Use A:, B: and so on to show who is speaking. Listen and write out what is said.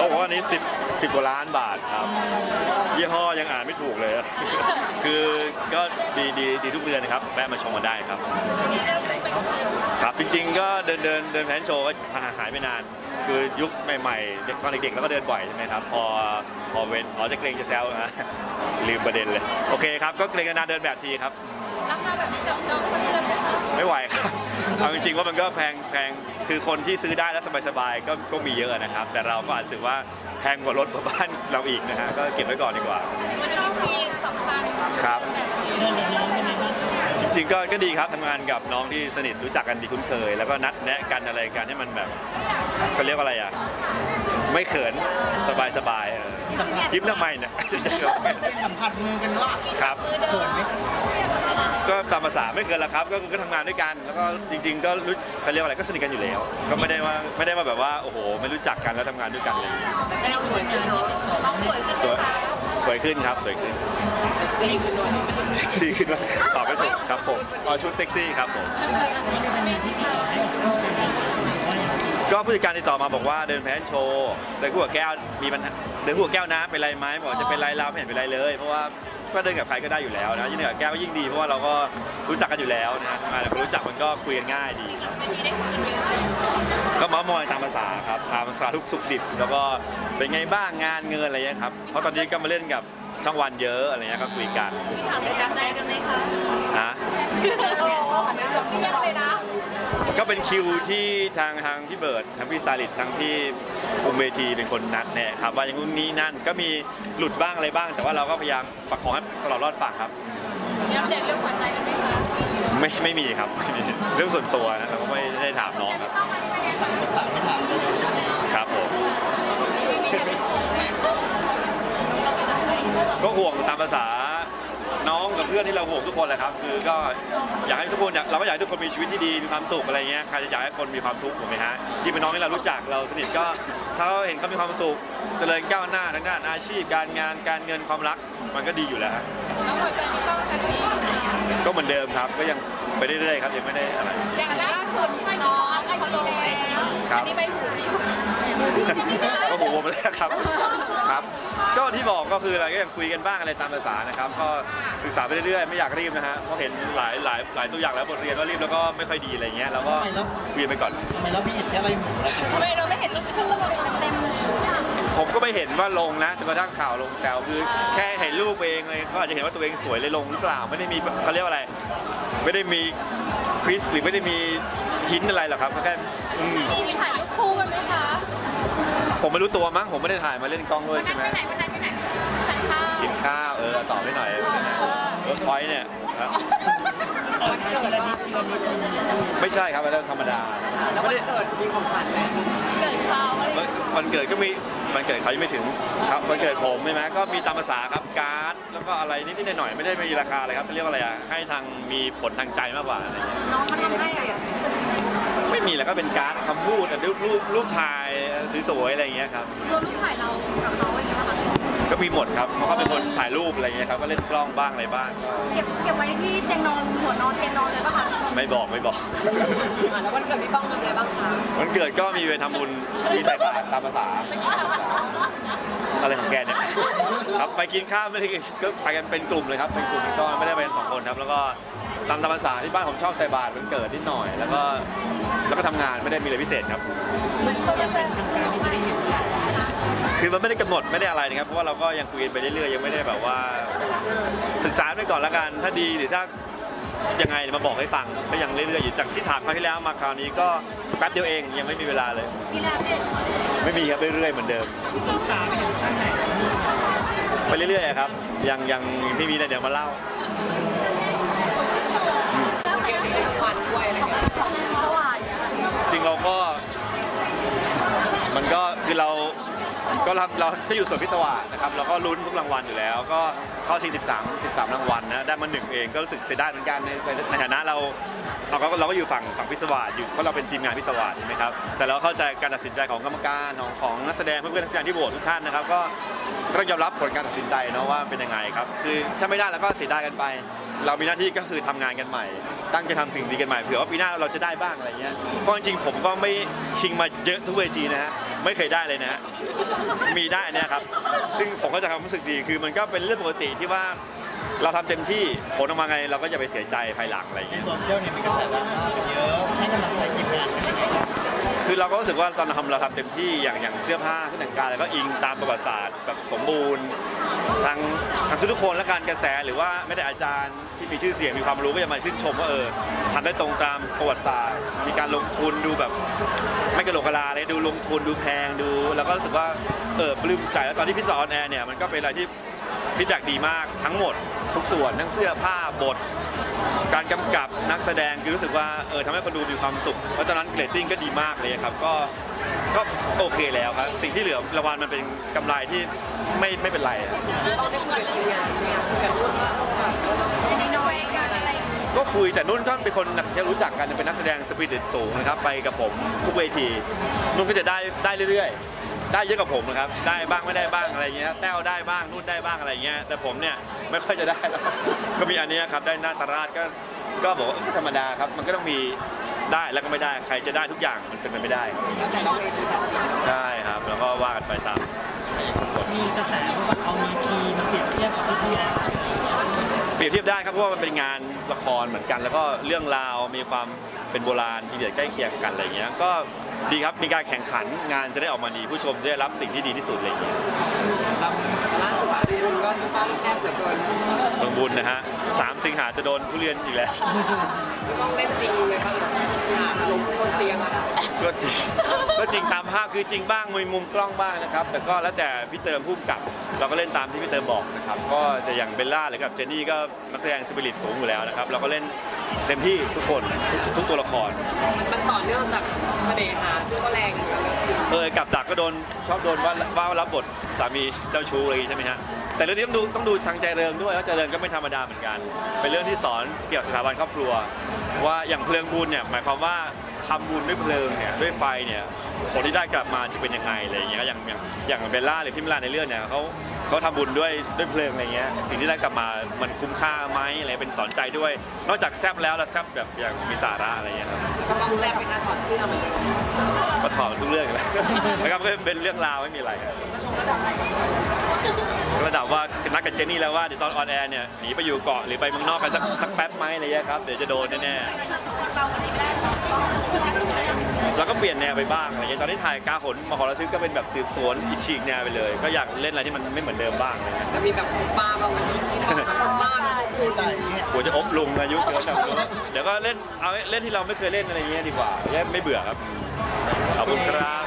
A: เขาบอกว่าอันนี้ 10 10กว่าล้านบาทครับ ยี่ห้อยังอ่านไม่ถูกเลย คือก็ดีดีดีทุกเดือนนะครับแวะมาชมกันได้ครับ ครับจริงๆก็เดินเดินเดินแฟนโชว์ก็ห่างหายไปนาน คือยุคใหม่ๆเด็กตอนเด็กๆแล้วก็เดินบ่อยใช่ไหมครับ พอพอเว้นอ๋อจะเกรงจะแซวนะลืมประเด็นเลย โอเคครับ ก็เกรงนานๆเดินแบบทีครับ
B: ราคาแบบนี้กับน้องเพื่อนๆไหมคะ
A: ไม่ไหวครับ เอาจริงๆว่ามันก็แพงแพงคือคนที่ซื้อได้แล้วสบายๆก็ก็มีเยอะนะครับ แต่เราก็อาจรู้สึกว่าแพงกว่ารถบ้านเราอีกนะฮะก็เก็บไว้ก่อนดีกว่า
B: มันจะมีซีนสำคัญ
A: ครับ
B: แต่
A: จริงๆก็ก็ดีครับทำงานกับน้องที่สนิทรู้จักกันดีคุ้นเคย แล้วก็นัดแนะกันอะไรกันให้มันแบบเขาเรียกว่าอะไรอะไม่เขินสบายๆเออ
C: สัมผัส
A: ยิ้มทำไมเนี่ย
C: สัมผัสมือกันว่า
A: ครับ
B: มือเดิ
C: เขิ
B: ม
C: นไหม
A: ก็ตามภาษาไม่เกินละครับ ก็คือก็ทำงานด้วยกัน แล้วก็จริง ๆ ก็รู้เขาเรียกว่าอะไรก็สนิทกันอยู่แล้ว ก็ไม่ได้ว่าไม่ได้ว่าแบบว่าโอ้โห ไม่รู้จักกันแล้วทำงานด้วยกันเลย
B: น้องสวยขึ้นน้องสวยขึ้น
A: สวย
B: ไหมคะ
A: สวยขึ้นครับสวยขึ้นเซ็กซี่ขึ้นด้วยตอบไม่ถูกครับผมอ๋อชุดเซ็กซี่ครับผม
B: มีที่ไหน
A: ก็ผู้จัดการติดต่อมาบอกว่าเดินแฟชั่นโชว์เดินคู่กับแก้วมีปัญหาเดินคู่กับแก้วนะเป็นไรไหมบอกจะเป็นไรเราไม่เห็นเป็นไรเลย เพราะว่า ก็เดินกับใครก็ได้อยู่แล้วนะยิ่งเดินกับแก้วยิ่งดีเพราะว่าเราก็รู้จักกันอยู่แล้วนะฮะทำงานเราก็รู้จักมันก็คุยกันง่ายดี ก็เมามอยตามภาษาครับตามภาษาทุกสุขดิบแล้วก็เป็นไงบ้างงานเงินอะไรเงี้ยครับเพราะตอนนี้ก็มาเล่นกับ ช่องวันเยอะอะไรเงี้ยก็คุยกัน
B: พี่ถามเลยใจกันไหมคะ
A: นะ
B: โอ้โหเรียกเลยนะ
A: ก็เป็นคิวที่ทางทางพี่เบิร์ดทางพี่สไตลิสต์ทางพี่คุมเวทีเป็นคนนัดแนะครับว่าอย่างนู้นนี้นั่นก็มีหลุดบ้างอะไรบ้าง แต่ว่าเราก็พยายามประคองให้ตลอดรอดฝั่งครับ
B: มีอัปเดตเรื่องหัวใจกันไหมคะ
A: ไม่ไม่มีครับเรื่องส่วนตัวนะเราก็ไม่ได้ถามน้องครับ
C: ต่างไม่ถามเลย
A: ครับผม ก็ห่วงตามภาษาน้องกับเพื่อนที่เราห่วงทุกคนแหละครับ คือก็อยากให้ทุกคนอยากเราก็อยากให้ทุกคนมีชีวิตที่ดีมีความสุขอะไรเงี้ยใครจะอยากให้คนมีความทุกข์ถูกไหมฮะที่เป็นน้องที่เรารู้จักเราสนิทก็ถ้าเขาเห็นเขามีความสุขเจริญก้าวหน้าทางด้านอาชีพ การงานการเงินความรักมันก็ดีอยู่แล้วฮะ
B: น้องหัวใจมีต้องแฮปปี้
A: ก็เหมือนเดิมครับก็ยัง ไปเรื่อยๆครับยังไม่ได้อะไร
B: อย่างล่าสุดน้องเขาลงไอจี
A: ครับ
B: อันนี้ใบหูนี่
A: ก็โหมาแล้วครับครับ ก็ที่บอกก็คืออะไรก็ยังคุยกันบ้างอะไรตามภาษานะครับ ก็ศึกษาไปเรื่อยๆไม่อยากรีบนะฮะเพราะเห็นหลายหลายหลายตัวอย่างแล้วบทเรียนว่ารีบแล้วก็ไม่ค่อยดีอะไรเงี้ยเราก็คุยไปก่อน
C: ทำไมเราพี่อิดแค่ใบหูล่ะ
B: ทำไมเราไม่เห็นรูปคู่เลยเต็มๆเลย
A: ผมก็ไม่เห็นว่าลงนะจนกระทั่งข่าวลงแซวคือ แค่เห็นรูปเองเลยก็อาจจะเห็นว่าตัวเองสวยเลยลงหรือเปล่าไม่ได้มีเขาเรียกว่าอะไร ไม่ได้มีคริสหรือไม่ได้มีหินอะไรหรอกครับก็แค่อืม
B: มีมีถ่ายรูปคู่กันไหมคะ
A: ผมไม่รู้ตัวมั้งผมไม่ได้ถ่ายมาเล่นกล้องด้วยใช่ไหม
B: ไปไหนไปไหนไปไหนถ่ายภาพ
A: กินข้าวเออตอบได้หน่อยเวิ ร์กพอยต์เนี่ยครับ
C: ทีละนิดทีละนิด
A: ไม่ใช่ครับเป็นเรื่องธรรมดาไม่ได้
B: เกิดคราวอะไร
A: วันเกิดก็มีวันเกิดเขายังไม่ถึงครับวันเกิดผมใช่ไหมก็มีตามภาษาครับการ์ดแล้วก็อะไรนิดๆหน่อยๆไม่ได้มีราคาอะไรครับเขาเรียกว่าอะไรอะให้ทางมีผลทางใจมากกว่าอะไรเงี้ย
B: น้องมันทำให้อะไร
A: ไม่มีแหละก็เป็นการ์ดคำพูดรูปรูปรูปถ่ายสวยๆอะไรอย่างเงี้ยครับ
B: รวมรูปถ่ายเรากับเขาอย่างเงี้ยค่ะ
A: ก็มีหมดครับเพราะเขาเป็นคนถ่ายรูปอะไรเงี้ยครับก็เล่นกล้องบ้างอะไรบ้างก็
B: เก็บเก็บไว้ที่เตียงนอนหัวนอนเตียงนอนเลยป่ะคะ
A: ไม่บอกไม่บอก
B: แล้ววันเกิดพี่ป้องทำอะไรบ้างคะ
A: วันเกิดก็มีไปทำบุญมีใส่บาตรตามภาษาอะไรของแกเนี่ยครับไปกินข้าวไม่ได้ก็ไปกันเป็นกลุ่มเลยครับเป็นกลุ่มเป็นก้อนไม่ได้ไปกันสองคนครับ แล้วก็ตามธรรมศาสตร์ที่บ้านผมชอบใส่บาตรวันเกิดนิดหน่อย แล้วก็แล้วก็ทำงานไม่ได้มีอะไรพิเศษครับ คือมันไม่ได้กำหนดไม่ได้อะไรนะครับเพราะว่าเราก็ยังคุยกันไปเรื่อยๆยังไม่ได้แบบว่าศึกษาไปก่อนละกันถ้าดีหรือถ้ายังไงมาบอกให้ฟังก็ยังเรื่อยๆอยู่จากที่ถามคราวที่แล้วมาคราวนี้ก็แป๊บเดียวเองยังไม่มีเวลาเลย ไม่มีครับเรื่อยๆเหมือนเดิม
C: ศึกษาไปถึงขั้นไหน
A: ไปเรื่อยๆครับยังยังไม่มีอะไรเดี๋ยวมาเล่า ก็รับเราถ้าอยู่ส่วนพิศวาสนะครับเราก็ลุ้นทุกรางวัลอยู่แล้ว ก็เข้าชิง 13 13 รางวัลนะได้มาหนึ่งเองก็รู้สึกเสียดายเหมือนกันในในฐานะเราเราก็เราก็อยู่ฝั่งฝั่งพิศวาสอยู่เพราะเราเป็นทีมงานพิศวาสใช่ไหมครับแต่เราเข้าใจการตัดสินใจของกรรมการของของนักแสดงเพื่อนๆนักแสดงที่โหวตทุกท่านนะครับก็ก็ต้องยอมรับผลการตัดสินใจเนาะว่าเป็นยังไงครับคือถ้าไม่ได้เราก็เสียดายกันไป เรามีหน้าที่ก็คือทำงานกันใหม่ ตั้งใจทำสิ่งดีกันใหม่เผื่อว่าปีหน้าเราจะได้บ้างอะไรเงี้ยเพราะจริงๆผมก็ไม่ชิงมาเยอะทุกเวทีนะฮะ ไม่เคยได้เลยนะฮะมีได้อันเนี้ยครับ ซึ่งผมก็จะความรู้สึกดีคือมันก็เป็นเรื่องปกติที่ว่าเราทำเต็มที่ผลออกมาไงเราก็อย่าไปเสียใจภายหลังอะไรอย่าง
C: ใน
A: เงี้ย
C: โซเชียลเนี่ยมีกระแสดราม่าไปเยอะให้กำลังใจทีมงานกันยังไงครับ
A: คือเราก็รู้สึกว่าตอนเราทำเราทำเต็มที่อย่างอย่างเสื้อผ้าเครื่องแต่งกายแล้วก็อิงตามประวัติศาสตร์แบบสมบูรณ์ ทางทางทุกๆคนและการกระแสหรือว่าไม่ได้อาจารย์ที่มีชื่อเสียงมีความรู้ก็จะมาชื่นชมว่าเออทำได้ตรงตามประวัติศาสตร์ มีการลงทุนดูแบบ ไม่กระโหลกกะลาเลยดูลงทุนดูแพงดู แล้วก็รู้สึกว่าเออปลื้มใจแล้วตอนที่พี่สอนแอร์เนี่ยมันก็เป็นอะไรที่ฟีดแบ็กดีมากทั้งหมดทุกส่วนทั้งเสื้อผ้าบท การกำกับนักแสดงคือรู้สึกว่าเออทำให้คนดูมีความสุขแล้วตอนนั้นเกรตติ้งก็ดีมากเลยครับก็ ก็โอเคแล้วครับ สิ่งที่เหลือรางวัลมันเป็นกำไรที่ไม่ไม่เป็นไรอะ
B: ต้องได้คุยกับทีมงานเนี่ยคุยกับรุ่นว่าแบบเออจะได้น้อยกันอะไร
A: ก็คุยแต่นุ่นก็เป็นคนที่รู้จักกันเป็นนักแสดงสปิริตสูงนะครับ ไปกับผมทุกเวที นุ่นก็จะได้ได้เรื่อยๆ ได้เยอะกว่าผมนะครับ ได้บ้างไม่ได้บ้างอะไรเงี้ยแต้วได้บ้างนุ่นได้บ้างอะไรเงี้ยแต่ผมเนี่ยไม่ค่อยจะได้แล้วก็มีอันเนี้ยครับได้หน้าตาราชก็ก็บอกว่าเออธรรมดาครับมันก็ต้องมี ได้แล้วก็ไม่ได้ใครจะได้ทุกอย่างมันเป็นไปไม่ได้ครับ
B: แล้วแต่ละเวทีแบบ
A: ใช่ครับ แล้วก็ว่ากันไปตาม
C: มีกระแสว่าแบบเอามีทีมาเปรียบเทียบกับพี่ซีแอฟ
A: เปรียบเทียบได้ครับเพราะว่ามันเป็นงานละครเหมือนกัน แล้วก็เรื่องราวมีความเป็นโบราณพีเรียดใกล้เคียงกันอะไรเงี้ยก็ดีครับมีการแข่งขันงานจะได้ออกมาดีผู้ชมจะได้รับสิ่งที่ดีที่สุดอะไรเงี้ย
B: ครับล่าสุดดีรุ่นก็พี่ป้องแซ่บเหลือเกิน
A: เมืองบุญนะฮะสามสิงหาจะโดนทุเรียนอีกแล้ว
B: พี่ป้องเล่นจริงเลยครับค่ะลงบนเตียงอะค่ะ
A: ก็จริงก็จริงตามภาพคือจริงบ้างมีมุมกล้องบ้างนะครับ แต่ก็แล้วแต่พี่เติมผู้กำกับ เราก็เล่นตามที่พี่เติมบอกนะครับ ก็แต่อย่างเบลล่าหรือกับเจนนี่ก็นักแสดงสปิริตสูงอยู่แล้วนะครับ เราก็เล่นเต็มที่ทุกคนทุกทุกตัวละคร
B: มันต่อเนื่องจากเสน่หาชื่อก็แรงอยู่แล้วจริง
A: เออกับดักก็โดนชอบโดนว่าว่ารับบทสามีเจ้าชู้อะไรอย่างงี้ใช่ไหมฮะแต่เรื่องนี้ต้องดูต้องดูทางใจเริงด้วยแล้วใจเริงก็ไม่ธรรมดาเหมือนกัน เป็นเรื่องที่สอนเกี่ยวกับสถาบันครอบครัว ว่าอย่างเพลิงบุญเนี่ยหมายความว่าทำบุญด้วยเพลิงเนี่ยด้วยไฟเนี่ยผลที่ได้กลับมาจะเป็นยังไงอะไรอย่างเงี้ยอย่างอย่างอย่างเบลล่าหรือพิมลาในเรื่องเนี่ยเขาเขาทำบุญด้วยด้วยเพลิงอะไรเงี้ยสิ่งที่ได้กลับมามันคุ้มค่าไหมอะไรเป็นสอนใจด้วย นอกจากแซบแล้วแล้วแซบแบบอย่างมีสาระอะไรเงี้ยครับ
B: ๆพี่ป้องแซ่บเป็นการถอดเสื้อเหมือนกัน
A: ก็ถอดทุกเรื่องอยู่แล้วนะครับก็เป็นเรื่องราวไม่มีอะไรครับ ระดับว่านัดกับเจนนี่แล้วว่าเดี๋ยวตอนออนแอร์เนี่ยหนีไปอยู่เกาะหรือไปเมืองนอกกันสักสักแป๊บไหมอะไรเงี้ยครับเดี๋ยวจะโดนแน่ๆแล้วก็เปลี่ยนแนวไปบ้างอะไรเงี้ยตอนที่ถ่ายกาขนมหรทึกก็เป็นแบบสืบสวนอีฉีกแนวไปเลย ก็อยากเล่นอะไรที่มันไม่เหมือนเดิมบ้างอะไรเงี้ย
B: จะมีแบบป้าบ้างไหมพี่ป้องแบบป้า
C: ใส่
A: กลัวจะอบลุงอายุเกินแบบเดี๋ยวก็เล่นเอาเล่นที่เราไม่เคยเล่นอะไรเงี้ยดีกว่าไม่เบื่อครับขอบคุณครับ